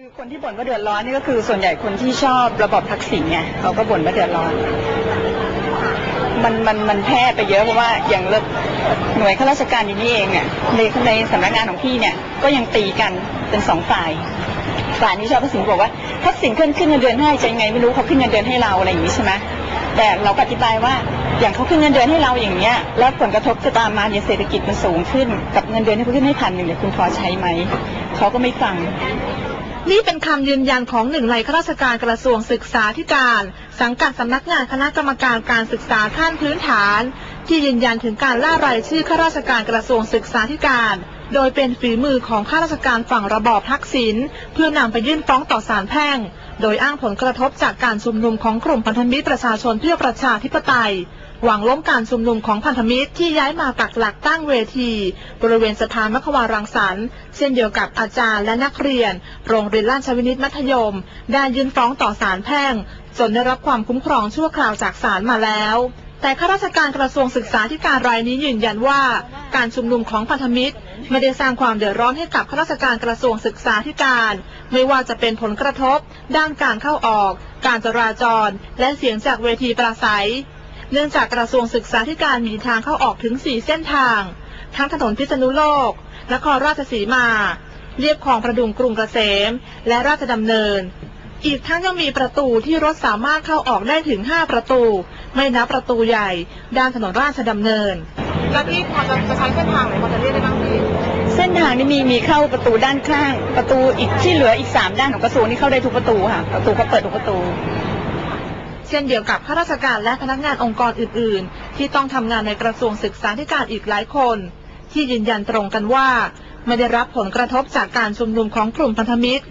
คือคนที่บ่นว่าเดือดร้อนนี่ก็คือส่วนใหญ่คนที่ชอบระบอบทักษิณไงเขาก็บ่นว่าเดือดร้อน มันมันมันแพร่ไปเยอะเพราะว่าอย่างเลิกหน่วยข้าราชการอย่างนี้เองเนี่ยในในสำนักงานของพี่เนี่ยก็ยังตีกันเป็นสองฝ่ายฝ่ายนี้ชอบทักษิณบอกว่าทักษิณขึ้นขึ้นเงินเดือนให้จะยังไงไม่รู้เขาขึ้นเงินเดือนให้เราอะไรอย่างนี้ใช่ไหมแต่เราก็อธิบายว่าอย่างเขาขึ้นเงินเดือนให้เราอย่างเงี้ยแล้วผลกระทบจะตามมาเนี่ยเศรษฐกิจมันสูงขึ้นกับเงินเดือนที่เขาขึ้นให้พันหนึ่งเนี่ยคุณพอใช้ไหมเขาก็ไม่ฟัง นี่เป็นคำยืนยันของหนึ่งในข้าราชการกระทรวงศึกษาธิการ สังกัดสำนักงานคณะกรรมการการศึกษาขั้นพื้นฐาน ที่ยืนยันถึงการล่ารายชื่อข้าราชการกระทรวงศึกษาธิการ โดยเป็นฝีมือของข้าราชการฝั่งระบอบทักษิณเพื่อนำไปยื่นฟ้องต่อศาลแพ่ง โดยอ้างผลกระทบจากการชุมนุมของกลุ่มพันธมิตรประชาชนเพื่อประชาธิปไตย หวังล้มการชุมนุมของพันธมิตรที่ย้ายมาปักหลักตั้งเวที บริเวณสะพานมัควารังสรรค์เช่นเดียวกับอาจารย์และนักเรียน โรงเรียนราชวินิตมัธยม ได้ยื่นฟ้องต่อศาลแพ่ง จนได้รับความคุ้มครองชั่วคราวจากศาลมาแล้ว แต่ข้าราชการกระทรวงศึกษาธิการรายนี้ยืนยันว่า การชุมนุมของพันธมิตร ไม่ได้สร้างความเดือดร้อนให้กับข้าราชการกระทรวงศึกษาธิการ ไม่ว่าจะเป็นผลกระทบ ด้านการเข้าออก การจราจร และเสียงจากเวทีปราศัย เนื่องจากกระทรวงศึกษาธิการมีทางเข้าออกถึง 4 เส้นทาง ทั้งถนนพิษณุโลกนครราชสีมาเรียบคลองประดุงกรุงเกษม และราชดำเนิน อีกทั้งยังมีประตูที่รถสามารถเข้าออกได้ถึง 5 ประตู ไม่นับประตูใหญ่ด้านถนนราชดำเนิน แล้วพี่พอจะใช้เส้นทางไหนพอจะเรียกได้บ้างพี่เส้นทางนี้มีมีเข้าประตูด้านข้าง ประตูอีกที่เหลืออีกสามด้านของกระทรวงนี่เข้าได้ทุกประตูค่ะ ประตูเขาเปิดทุกประตู เช่นเดียวกับข้าราชการและพนักงานองค์กรอื่น ๆ ที่ต้องทำงานในกระทรวงศึกษาธิการอีกหลายคน ที่ยืนยันตรงกันว่า ไม่ได้รับผลกระทบจากการชุมนุมของกลุ่มพันธมิตร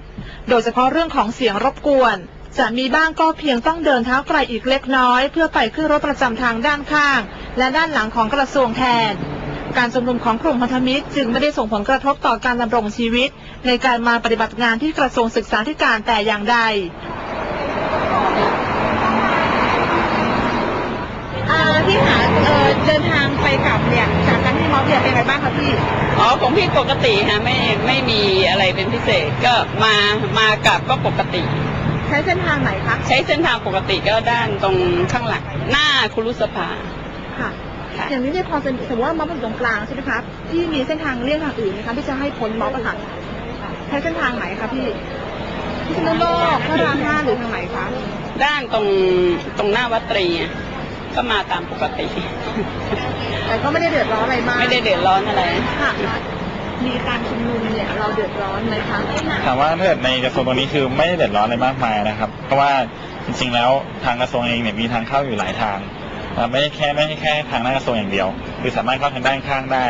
โดยเฉพาะเรื่องของเสียงรบกวน จะมีบ้างก็เพียงต้องเดินเท้าไกลอีกเล็กน้อย เพื่อไปขึ้นรถประจำทางด้านข้าง และด้านหลังของกระทรวงแทน การชุมนุมของกลุ่มพันธมิตร จึงไม่ได้ส่งผลกระทบต่อการดำรงชีวิต ในการมาปฏิบัติงานที่กระทรวงศึกษาธิการแต่อย่างใดพี่หาเดินทางไปกลับเนี่ย เนี่ยเป็นไงบ้างคะพี่ อ๋อของพี่ปกติฮะไม่ไม่มีอะไรเป็นพิเศษก็มามากลับก็ปกติ ใช้เส้นทางไหนคะใช้เส้นทางปกติก็ด้านตรงข้างหลังหน้าคุรุสภาค่ะค่ะอย่างนี้เนี่ยพอจะสมมติว่าม็อบมันอยู่ตรงกลางใช่ไหมคะพี่มีเส้นทางเลี่ยงทางอื่นไหมคะที่จะให้พ้นม็อบอะค่ะใช้เส้นทางไหนคะพี่พิษณุโลกพระรามห้าหรือทางไหนคะด้านตรงตรงหน้าวัดตรีอะ ก็มาตามปกติ แต่ก็ไม่ได้เดือดร้อนอะไรมากไม่ได้เดือดร้อนอะไรค่ะมีการชุมนุมเนี่ยเราเดือดร้อนไหมคะถามว่าถ้าเกิดในกระทรวงตรงนี้คือไม่ได้เดือดร้อนอะไรมากมายนะครับ เพราะว่าจริงๆแล้วทางกระทรวงเองเนี่ยมีทางเข้าอยู่หลายทางนะไม่ได้แค่ไม่ใช่แค่ทางหน้ากระทรวงอย่างเดียว คือสามารถเข้าทางด้านข้างได้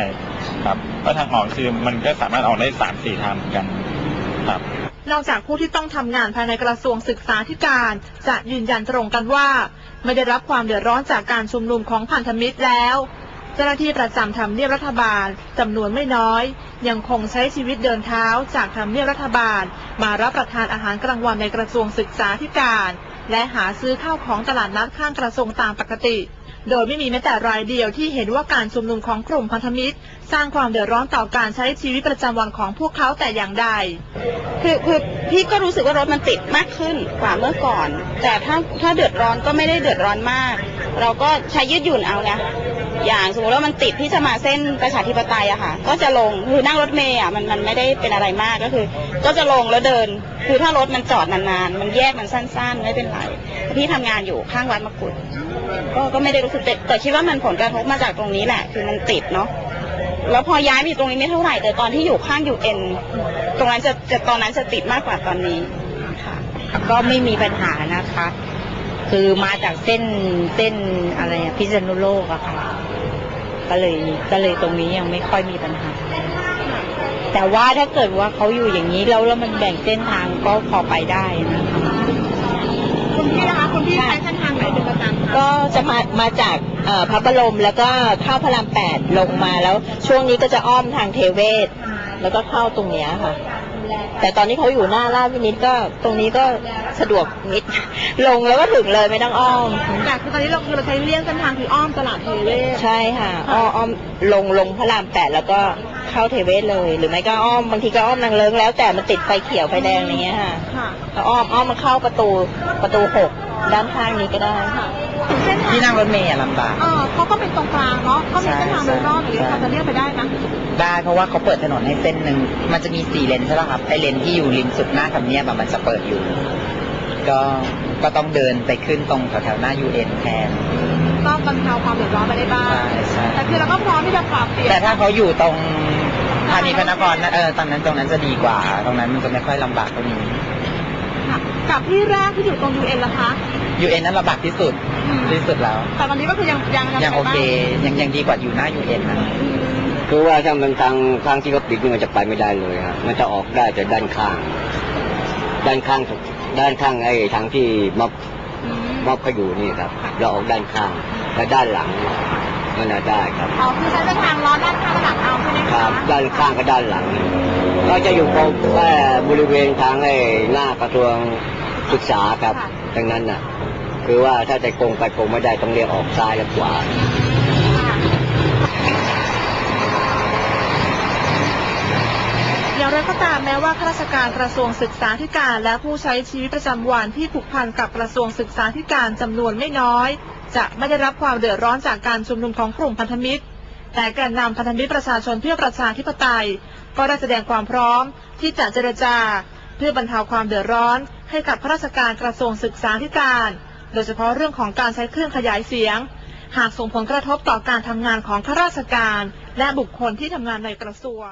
ครับแล้วทางออกคือมันก็สามารถออกได้สามสี่ทางเหมือนกันครับ นอกจากผู้ที่ต้องทำงานภายในกระทรวงศึกษาธิการ จะยืนยันตรงกันว่า ไม่ได้รับความเดือดร้อนจากการชุมนุมของพันธมิตรแล้วเจ้าหน้าที่ประจำทำเนียบรัฐบาลจำนวนไม่น้อย ยังคงใช้ชีวิตเดินเท้าจากทำเนียบรัฐบาล มารับประทานอาหารกลางวันในกระทรวงศึกษาธิการ และหาซื้อข้าวของตลาดนัดข้างกระทรวงตามปกติ โดยไม่มีแม้แต่รายเดียวที่เห็นว่าการชุมนุมของกลุ่มพันธมิตร สร้างความเดือดร้อนต่อการใช้ชีวิตประจำวันของพวกเขาแต่อย่างใด คือคือพี่ก็รู้สึกว่ารถมันติดมากขึ้นกว่าเมื่อก่อน แต่ถ้าถ้าเดือดร้อนก็ไม่ได้เดือดร้อนมาก เราก็ใช้ยืดหยุ่นเอาไง อย่างสมมติว่ามันติดที่จะมาเส้นประชาธิปไตยอะค่ะ ก็จะลงคือนั่งรถเมย์อะมันมันไม่ได้เป็นอะไรมากก็คือ ก็จะลงแล้วเดิน คือถ้ารถมันจอดนานๆมันแยกมันสั้น ๆ ไม่เป็นไรพี่ทำงานอยู่ข้างวัดมกุฎก็ก็ไม่ได้รู้สึกแต่แต่คิดว่ามันผลกระทบมาจากตรงนี้แหละ คือมันติดเนาะแล้วพอย้ายมาอยู่ตรงนี้ไม่เท่าไหร่แต่ตอนที่อยู่ข้างอยู่เอ็นตรงนั้นจะจะตอนนั้นจะติดมากกว่าตอนนี้ค่ะก็ไม่มีปัญหานะคะ คือมาจากเส้นเส้นอะไรพิษณุโลกอะค่ะ ก็เลยก็เลยตรงนี้ยังไม่ค่อยมีปัญหา แต่ว่าถ้าเกิดว่าเขาอยู่อย่างนี้แล้วแล้วมันแบ่งเส้นทางก็พอไปได้นะคะคุณพี่นะคะคุณพี่ใช้เส้นทางไหนเป็นประจำคะก็จะมามาจากเอ่อพระบรมแล้วก็เข้าพระรามแปดลงมาแล้ว ช่วงนี้ก็จะอ้อมทางเทเวศ แล้วก็เข้าตรงเนี้ยค่ะ แต่ตอนนี้เขาอยู่หน้าราชวินิตก็ตรงนี้ก็สะดวกนิด ลงแล้วก็ถึงเลยไม่ต้องอ้อมแต่คือตอนนี้เราคือเราใช้เลี่ยงเส้นทางคืออ้อมตลาดเทเวศใช่ค่ะอ้ออ้อมลงลงพระรามแปดแล้วก็เข้าเทเวศเลย หรือไม่ก็อ้อมบางทีก็อ้อมนางเลิงแล้วแต่มันติดไฟเขียวไฟแดงอะไรเงี้ยค่ะค่ะก็อ้อมอ้อมมาเข้าประตูประตูหกด้านข้างนี้ก็ได้ เส้นทางที่นั่งรถเมล์อะลำบาก เออเขาก็เป็นตรงกลางเนาะเขามีเส้นทางโดยรอบอย่างนี้ใช่เราจะเลี่ยงไปได้นะได้เพราะว่าเขาเปิดถนนให้เส้นหนึ่งมันจะมีสี่เลนใช่ป่ะครับไอเลนที่อยู่ริมสุดหน้าทำเนียบอะมันจะเปิดอยู่ ก็ก็ต้องเดินไปขึ้นตรงแถวๆหน้ายูเอ็นแทน ก็บรรเทาความเดือดร้อนไปได้บ้างใช่ใช่ แต่คือเราก็พร้อมที่จะปรับเปลี่ยนแต่ถ้าเขาอยู่ตรงพานีพระนครนะเออตอนนั้นตรงนั้นจะดีกว่า ตรงนั้นมันจะไม่ค่อยลำบากตรงนี้ ค่ะ กับที่แรกที่อยู่ตรงยูเอ็นล่ะคะยูเอ็นนั้นลำบากที่สุดอืม ที่สุดแล้วแต่วันนี้ก็คือยังยังยังโอเคไปบ้างยังยังดีกว่าอยู่หน้ายูเอ็นนะอืมคือว่าถ้ามันทางทางที่เขาปิดนี่มันจะไปไม่ได้เลยฮะมันจะออกได้แต่ด้านข้าง ด้านข้างด้านข้างไอ้ทางที่ม็อบอืมม็อบเขาอยู่นี่ครับ เราออกด้านข้างและด้านหลังมันน่ะได้ครับ อ๋อคือใช้เส้นทางล้อด้านข้างหลังเอาใช่ไหมครัคะบด้านข้างกับด้านหลัง ก็จะอยู่แค่บริเวณทางไอ้หน้ากระทรวง ศึกษาครับดังนั้นน่ะ คือว่าถ้าจะโกงไปโกงไม่ได้ต้องเรียกออกซ้ายและขวาอย่างไรก็ตามแม้ว่าข้าราชการกระทรวงศึกษาธิการและผู้ใช้ชีวิตประจำวันที่ผูกพันกับกระทรวงศึกษาธิการจำนวนไม่น้อย จะไม่ได้รับความเดือดร้อนจากการชุมนุมของกลุ่มพันธมิตร แต่แกนนำพันธมิตรประชาชนเพื่อประชาธิปไตย ก็ได้แสดงความพร้อมที่จะเจรจา เพื่อบรรเทาความเดือดร้อน ให้กับข้าราชการกระทรวงศึกษาธิการ โดยเฉพาะเรื่องของการใช้เครื่องขยายเสียง หากส่งผลกระทบต่อการทำงานของข้าราชการ และบุคคลที่ทำงานในกระทรวง